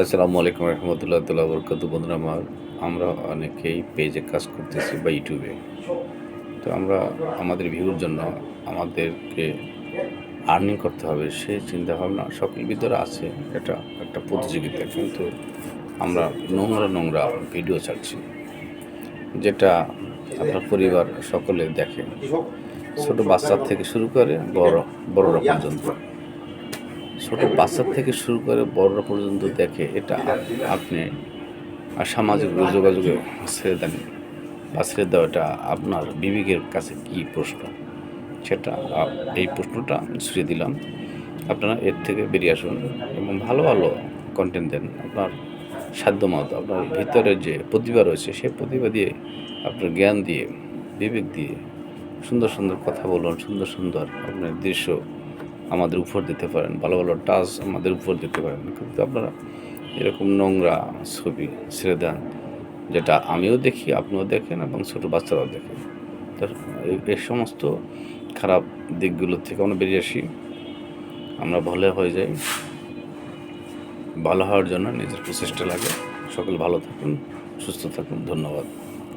আসসালামু আলাইকুম রহমতুল্লাহ তাল্লাহ বরকাত বন্ধুরা, আমার, আমরা অনেকেই পেজে কাজ করতেছি বা ইউটিউবে। তো আমরা আমাদের ভিউর জন্য আমাদেরকে আর্নিং করতে হবে সেই চিন্তা ভাবনা সকল ভিতরে আছে, এটা একটা প্রতিযোগিতা। কিন্তু আমরা নোংরা নোংরা ভিডিও ছাড়ছি, যেটা আপনার পরিবার সকলে দেখে। ছোট বাচ্চার থেকে শুরু করে বড়, বড়রা পর্যন্ত। ছোট বাচ্চার থেকে শুরু করে বড়রা পর্যন্ত দেখে এটা আপনি আর সামাজিক যোগাযোগে ছেড়ে দেন বা ছেড়ে দেওয়াটা আপনার বিবেকের কাছে কি প্রশ্ন? সেটা এই প্রশ্নটা ছুড়ে দিলাম। আপনারা এর থেকে বেরিয়ে আসুন এবং ভালো ভালো কন্টেন্ট দেন। আপনার সাধ্যমতো, আপনার ভিতরে যে প্রতিভা রয়েছে, সেই প্রতিভা দিয়ে, আপনার জ্ঞান দিয়ে, বিবেক দিয়ে সুন্দর সুন্দর কথা বলুন, সুন্দর সুন্দর আপনার দৃশ্য আমাদের উপর দিতে পারেন, ভালো ভালো টাচ আমাদের উপর দিতে পারেন। কিন্তু আপনারা এরকম নোংরা ছবি ছেড়ে দেন, যেটা আমিও দেখি, আপনিও দেখেন এবং ছোটো বাচ্চারাও দেখেন। এই সমস্ত খারাপ দিকগুলো থেকে আমরা বেরিয়ে আসি। আমরা ভালো হয়ে যাই। ভালো হওয়ার জন্য নিজের প্রচেষ্টা লাগে। সকল ভালো থাকুন, সুস্থ থাকুন। ধন্যবাদ।